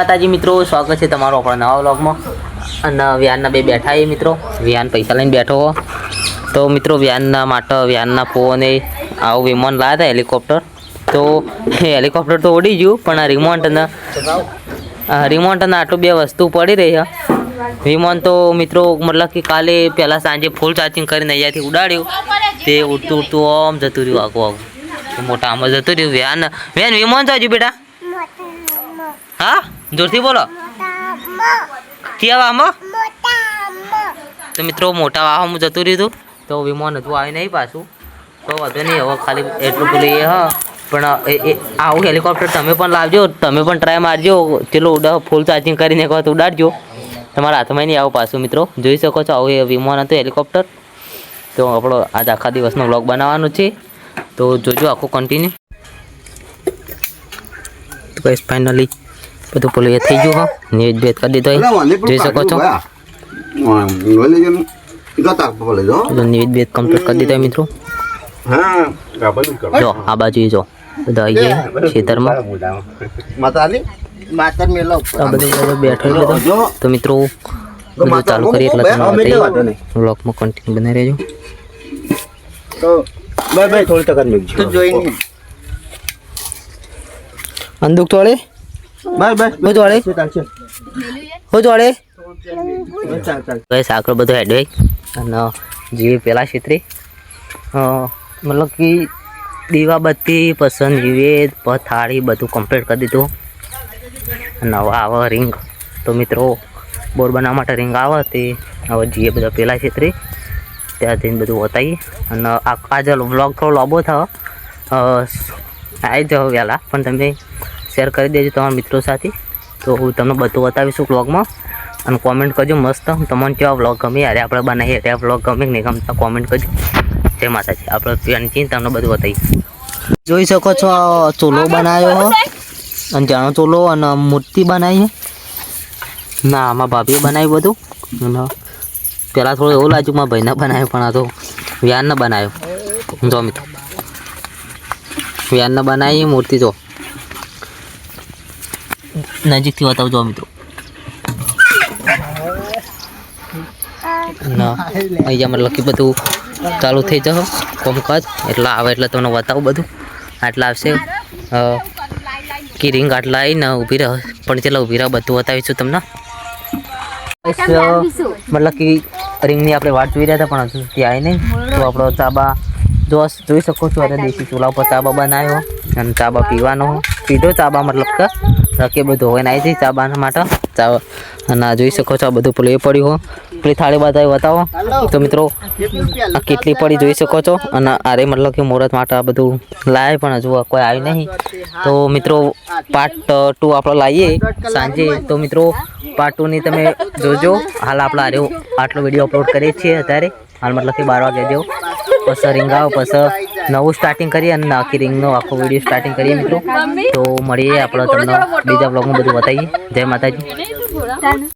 માતાજી મિત્રો સ્વાગત છે તમારો આપણા નવા વ્લોગમાં. અને વ્યાનના બે બેઠા એ મિત્રો. વ્યાન પૈસા લઈને બેઠો હો. તો મિત્રો વ્યાનના માટે વ્યાનના પોને આવું વિમાન લાવ્યા હતા હેલિકોપ્ટર. તો એ હેલિકોપ્ટર તો ઉડી ગયું પણ આ રિમોટ અને આ રિમોટ અને આટલું બે વસ્તુ પડી રહી છે. વિમાન તો મિત્રો મતલબ કે કાલે પહેલાં સાંજે ફૂલ ચાર્જિંગ કરીને અહીંયાથી ઉડાડ્યું. તે ઉડતું ઉડતું આમ જતું રહ્યું આખું આખું. તે મોટા આમાં જતું રહ્યું. વ્યાન વ્યાન વિમાન તો હજુ બેટા? હા? જોરથી બોલો. ક્યાં વાહમાં તો મિત્રો, મોટા વાહમાં જતું રહ્યું તો વિમાન હજુ આવી નહીં પાછું. તો વાંધો નહીં, હવે ખાલી એટલું પેલું એ હા. પણ આવું હેલિકોપ્ટર તમે પણ લાવજો, તમે પણ ટ્રાય મારજો. ચલો, ઉડા ફૂલ ચાર્જિંગ કરીને એક વખત ઉડાડજો. તમારા હાથમાં નહીં આવું પાછું, મિત્રો. જોઈ શકો છો, આવું વિમાન હતું, હેલિકોપ્ટર. તો આપણો આજ આખા દિવસનો વ્લોગ બનાવવાનો છે. તો જોજો, આખું કન્ટિન્યુ તો ફાઇનલી બધું પેલું એ થઈ ગયું હો. ન્યૂઝ બેદ કરી દીધો જોઈ શકો છો. બધું ન્યૂઝ કમ્પ્લીટ કરી દીધો મિત્રો. જો આ બાજુ જો. બધા આવી ગયા ખેતરમાં. બધું બેઠો તો મિત્રો બધું ચાલુ કરીએ એટલે તમને બતાવીએ. કન્ટિન્યુ બનાવી રહેજો. તું જોઈને અંદુક તોડે. બસ બસ હું જોડે હું બધું હેડવે અને જે પેલા ક્ષેત્રે મતલબ કે દીવાબત્તી પસંદ વિવેદ પથાળી બધું કમ્પ્લીટ કરી દીધું. અને હવે આવે રિંગ તો મિત્રો બોર બનાવવા માટે રિંગ આવે તે. હવે જઈએ બધા પેલા ક્ષેત્રે ત્યાં જઈને બધું બતાવીએ અને આ આજે બ્લોગ થોડો લાંબો થયો. આવી જાઓ વહેલા. પણ તમે શેર કરી દેજો તમારા મિત્રો સાથે. તો હું તમને બધું બતાવીશું બ્લોગમાં અને કોમેન્ટ કરજો મસ્ત. તમને કેવા વ્લોગ ગમે અરે આપણે બનાવીએ અરે વ્લોગ ગમે કે નહીં ગમતા કોમેન્ટ કરજો. જય માતાજી. આપણે ત્યાંથી તમને બધું બતાવીએ. જોઈ શકો છો ચૂલો બનાવ્યો અને જાણો ચૂલો અને મૂર્તિ બનાવી ના, આમાં ભાભીએ બનાવ્યું બધું. અને પહેલાં થોડું એવું લાગ્યું મારા ભાઈને બનાવ્યો, પણ આ તો વ્યાનને બનાવ્યો. જો મિત્રો. વ્યાનને બનાવી, મૂર્તિ જો. નજીકથી બતાવજો મિત્રો. ના અહીંયા કે બધું ચાલુ થઈ જશે કોમકાજ. એટલે આવે એટલે તમને બતાવું બધું. આટલા આવશે કિરિંગ આટલા આવીને ઊભી રહે. પણ ચલો ઊભી રહે બધું બતાવીશું તમને. મતલબ કે રિંગની આપણે વાટ જોઈ રહ્યા હતા પણ હજુ સુધી આવી નહીં. તો આપણો ચાબા જોશ જોઈ શકો છો અરે દેશી ચૂલા ઉપર ચાબા બનાવ્યો. અને ચાબા પીવાનો. પીધો ચાબા મતલબ કે. રકે બધું હોય આવી ચા ચાબાના માટે. ચા અને જોઈ શકો છો આ બધું પેલું એ પડ્યું હો. પેલી થાળી બતાવી બતાવો. તો મિત્રો, આ કેટલી પડી જોઈ શકો છો? અને આરે મતલબ કે મુહૂર્ત માટે આ બધું લાવે પણ હજુ કોઈ આવ્યું નહીં. તો મિત્રો પાર્ટ ટુ આપણે લાવીએ સાંજે. તો મિત્રો પાર્ટ ટુની તમે જોજો. હાલ આપણે આરે આટલો વીડિયો અપલોડ કરીએ છીએ અત્યારે. હાલ મતલબ કે બાર વાગે જેવું. પછી રિંગ આવે પછી નવું સ્ટાર્ટિંગ કરીએ અને આખી રિંગનો આખો વીડિયો સ્ટાર્ટિંગ કરીએ મિત્રો. તો મળીએ આપણે તમને બીજા બ્લોગમાં બધું બતાવીએ. જય માતાજી.